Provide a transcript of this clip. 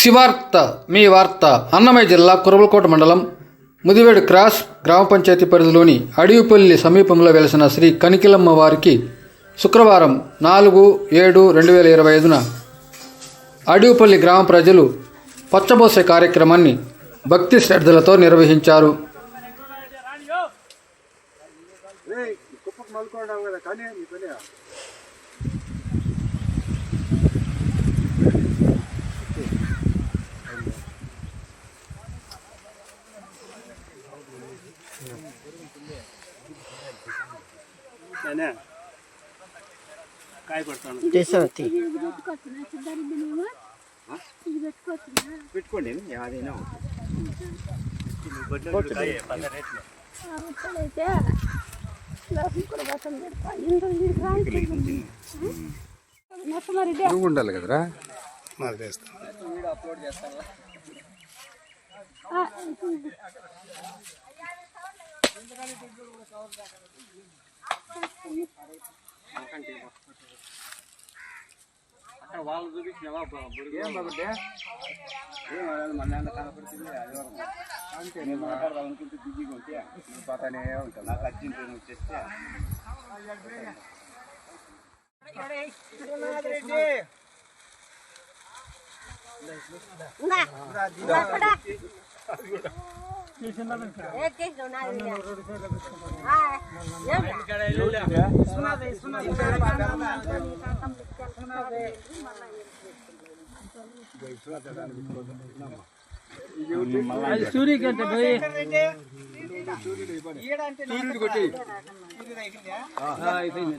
శివార్త మీ వార్త అన్నమయ్య జిల్లా కురబలకోట మండలం ముదివేడు క్రాస్ గ్రామ పంచాయతీ పరిధిలోని అడివిపల్లి సమీపంలో వెలిసిన శ్రీ కనికిలమ్మ వారికి శుక్రవారం నాలుగు ఏడు రెండు వేల ఇరవై ఐదున అడివిపల్లి గ్రామ ప్రజలు పచ్చబోసే కార్యక్రమాన్ని భక్తి శ్రద్ధలతో నిర్వహించారు. కాయ పడతాను దేశవతి పెట్టుకోండి ఏదైనా నువ్వు ఉండాలి కదరా? అక్కడ వాళ్ళు చూపించినవా ఏం బాగుంటే ఏం మన నాన్న కనపడుతుంది అంతే నేను మాట్లాడదామనుకుంటే బిజీగా ఉంటే నువ్వు పోతానే ఉంటాను నాకు అర్జెంట్ నేను వచ్చేస్తే రెడ్డి సూర్య కంటే పోయి సూర్యుడు కొట్టి అయిపోయింది